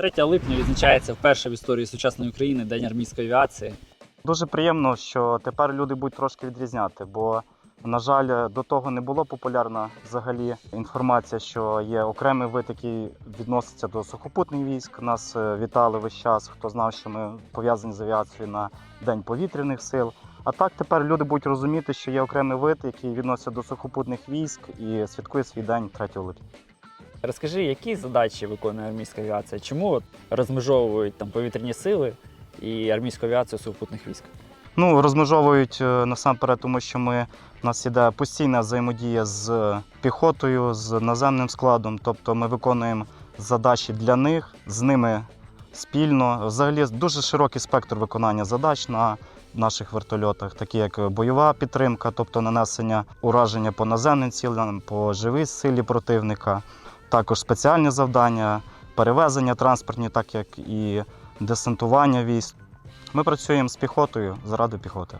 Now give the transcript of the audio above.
3 липня відзначається вперше в історії сучасної України День армійської авіації. Дуже приємно, що тепер люди будуть трошки відрізняти, бо, на жаль, до того не було популярна взагалі інформація, що є окремий вид, який відноситься до сухопутних військ. Нас е, вітали весь час, хто знав, що ми пов'язані з авіацією на День повітряних сил. А так тепер люди будуть розуміти, що є окремий вид, який відноситься до сухопутних військ і святкує свій день 3 липня. Розкажи, які задачі виконує армійська авіація? Чому розмежовують там повітряні сили і армійську авіацію сухопутних військ? Ну, розмежовують е, насамперед, тому що ми, у нас іде постійна взаємодія з піхотою, з наземним складом. Тобто ми виконуємо задачі для них, з ними спільно. Взагалі дуже широкий спектр виконання задач на наших вертольотах, такі як бойова підтримка, тобто нанесення ураження по наземним цілям, по живій силі противника, також спеціальні завдання, перевезення транспортні, так як і десантування військ. Ми працюємо з піхотою заради піхоти.